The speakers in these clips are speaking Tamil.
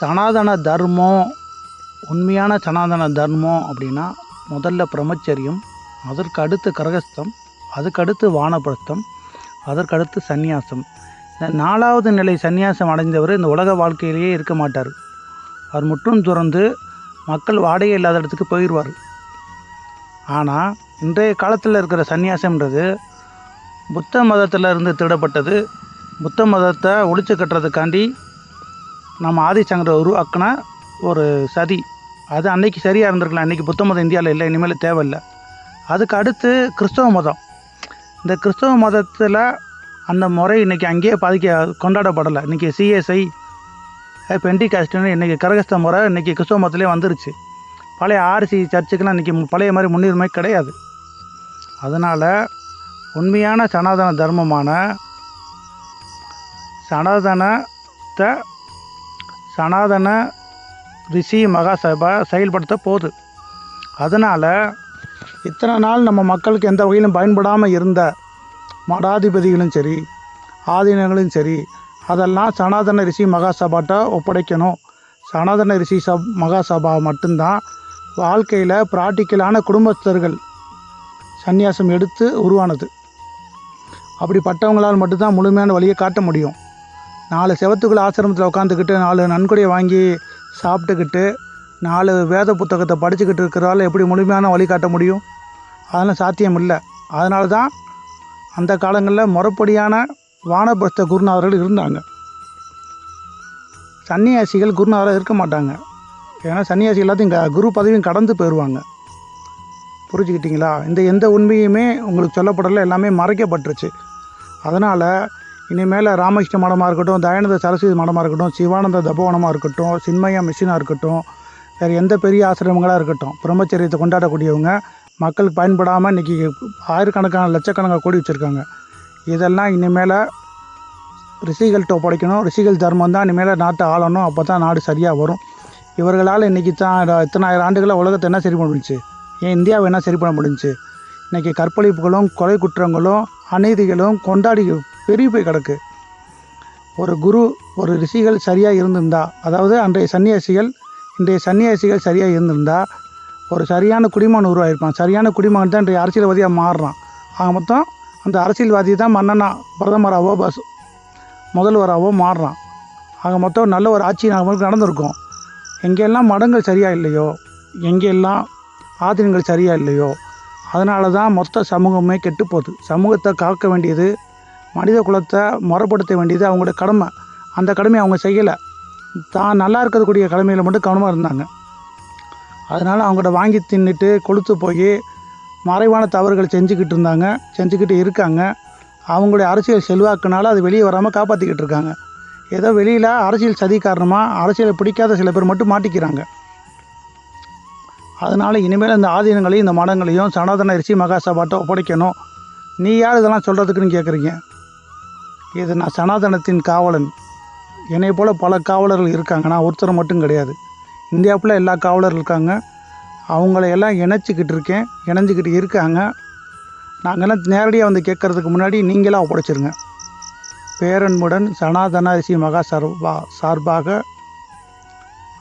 சனாதன தர்மம் உண்மையான சனாதன தர்மம் அப்படின்னா முதல்ல பிரம்மச்சரியம் அதற்கு அடுத்து கரகஸ்தம் அதுக்கடுத்து வானப்பிரஸ்தம் அதற்கடுத்து சந்நியாசம். இந்த நாலாவது நிலை சந்நியாசம் அடைந்தவர் இந்த உலக வாழ்க்கையிலேயே இருக்க மாட்டார். அவர் முற்றும் துறந்து மக்கள் வாடகை இல்லாத இடத்துக்கு போயிடுவார் ஆனால் இன்றைய காலத்தில் இருக்கிற சந்நியாசம்ன்றது புத்த மதத்தில் இருந்து திருடப்பட்டது புத்த மதத்தை ஒழிச்சு கட்டுறதுக்காண்டி நம்ம ஆதிசங்கரை உருவாக்கின ஒரு சதி. அது அன்னைக்கு சரியாக இருந்திருக்கலாம். அன்றைக்கி புத்த மதம் இந்தியாவில் இல்லை இனிமேல் தேவையில்லை. அதுக்கு அடுத்து கிறிஸ்தவ மதம். இந்த கிறிஸ்தவ மதத்தில் அந்த முறை இன்றைக்கி அங்கேயே பாதிக்க கொண்டாடப்படலை. இன்றைக்கி சிஎஸ்ஐ பெண்டி காஸ்ட்னு இன்றைக்கி கரகஸ்த முறை இன்றைக்கி கிறிஸ்தவ மதத்துலேயே வந்துருச்சு. பழைய ஆர்சி சர்ச்சுக்கெல்லாம் இன்றைக்கி பழைய மாதிரி முன்னுரிமை கிடையாது. அதனால் உண்மையான சனாதன தர்மமான சனாதனத்தை சனாதன ரிஷி மகாசபா செயல்படுத்த போகுது. அதனால் இத்தனை நாள் நம்ம மக்களுக்கு எந்த வகையிலும் பயன்படாமல் இருந்த மடாதிபதிகளும் சரி ஆதீனங்களும் சரி அதெல்லாம் சனாதன ரிஷி மகாசபாட்ட ஒப்படைக்கணும். சனாதன ரிஷி சப் மகாசபா மட்டும்தான் வாழ்க்கையில் ப்ராக்டிக்கலான குடும்பஸ்தர்கள் சந்நியாசம் எடுத்து உருவானது. அப்படிப்பட்டவங்களால் மட்டும்தான் முழுமையான வழியை காட்ட முடியும். நாலு செவத்துக்குள்ளே ஆசிரமத்தில் உட்காந்துக்கிட்டு நாலு நன்கொடையை வாங்கி சாப்பிட்டுக்கிட்டு நாலு வேத புத்தகத்தை படிச்சுக்கிட்டு இருக்கிறதால எப்படி முழுமையான வழி காட்ட முடியும்? அதெல்லாம் சாத்தியம் இல்லை அதனால தான் அந்த காலங்களில் முறைப்படியான வானபிரஸ்த குருநாதர்கள் இருந்தாங்க. சன்னியாசிகள் குருநாதராக இருக்க மாட்டாங்க. ஏன்னா சன்னியாசி எல்லாத்தையும் க- குரு பதவியும் கடந்து போயிடுவாங்க புரிஞ்சுக்கிட்டீங்களா? இந்த எந்த உண்மையுமே உங்களுக்கு சொல்லப்படலை எல்லாமே மறைக்கப்பட்டுருச்சு. அதனால் இனிமேல் ராமகிருஷ்ண மடமாக இருக்கட்டும் தயானந்த சரஸ்வதி மடமாக இருக்கட்டும் சிவானந்த தபோவனமாக இருக்கட்டும் சின்மயா மிஷினாக இருக்கட்டும் வேறு எந்த பெரிய ஆசிரமங்களாக இருக்கட்டும் பிரம்மச்சரியத்தை கொண்டாடக்கூடியவங்க மக்களுக்கு பயன்படாமல் இன்றைக்கி ஆயிரக்கணக்கான லட்சக்கணக்காக கூடி வச்சுருக்காங்க. இதெல்லாம் இனிமேல் ரிஷிகள்கிட்ட ஒப்படைக்கணும். ரிஷிகள் தர்மம் தான் இனிமேல் நாட்டை ஆளணும். அப்போ தான் நாடு சரியாக வரும். இவர்களால் இன்றைக்கி தான் இத்தனாயிரம் ஆண்டுகளாக உலகத்தை என்ன சரி பண்ண முடிஞ்சுச்சு? ஏன் இந்தியாவை என்ன சரி பண்ண முடிஞ்சு இன்றைக்கி கற்பழிப்புகளும் கொலை குற்றங்களும் அநீதிகளும் கொண்டாடி பெரிய போய் கிடக்கு ஒரு குரு ஒரு ரிஷிகள் சரியாக இருந்திருந்தா அதாவது அன்றைய சன்னியாசிகள் இன்றைய சன்னியாசிகள் சரியாக இருந்திருந்தா ஒரு சரியான குடிமகன் உருவாயிருப்பான். சரியான குடிமகன் தான் இன்றைய அரசியல்வாதியாக மாறுறான். ஆக மொத்தம் அந்த அரசியல்வாதி தான் மன்னனா பிரதமராகவோ பஸ் முதல்வராகவோ மாறுறான். ஆக மொத்தம் நல்ல ஒரு ஆட்சி நமக்கு நடந்திருக்கும். எங்கெல்லாம் மடங்கள் சரியாக இல்லையோ எங்கெல்லாம் ஆதீனங்கள் சரியாக இல்லையோ அதனால தான் மொத்த சமூகமே கெட்டு போகுது. சமூகத்தை காக்க வேண்டியது மனித குலத்தை முறைப்படுத்த வேண்டியது அவங்களோட கடமை. அந்த கடமையை அவங்க செய்யலை. தான் நல்லா இருக்கக்கூடிய கடமையில் மட்டும் கவனமாக இருந்தாங்க. அதனால் அவங்கள்ட்ட வாங்கி தின்னுட்டு கொளுத்து போய் மறைவான தவறுகள் செஞ்சுக்கிட்டு இருந்தாங்க. செஞ்சுக்கிட்டு இருக்காங்க. அவங்களுடைய அரசியல் செல்வாக்குனால அது வெளியே வராமல் காப்பாற்றிக்கிட்டு இருக்காங்க. ஏதோ வெளியில் அரசியல் சதி காரணமாக அரசியலை பிடிக்காத சில பேர் மட்டும் மாட்டிக்கிறாங்க. அதனால் இனிமேல் இந்த ஆதீனங்களையும் இந்த மடங்களையும் சனாதன ரிஷி மகாசபாட்டை ஒப்படைக்கணும். நீ யார் இதெல்லாம் சொல்கிறதுக்குன்னு கேட்குறீங்க இது நான் சனாதனத்தின் காவலன். என்னை போல் பல காவலர்கள் இருக்காங்க. நான் ஒருத்தர் மட்டும் கிடையாது. இந்தியாவில் எல்லா காவலர்கள் இருக்காங்க. அவங்கள எல்லாம் இணைச்சிக்கிட்டு இருக்கேன். இணைஞ்சிக்கிட்டு இருக்காங்க. நாங்கள்லாம் நேரடியாக வந்து கேட்கறதுக்கு முன்னாடி நீங்களாக ஒப்படைச்சிருங்க பேரன்புடன் சனாதன ரிஷி மகா சார்பா சார்பாக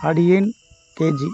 அடியேன் கேஜி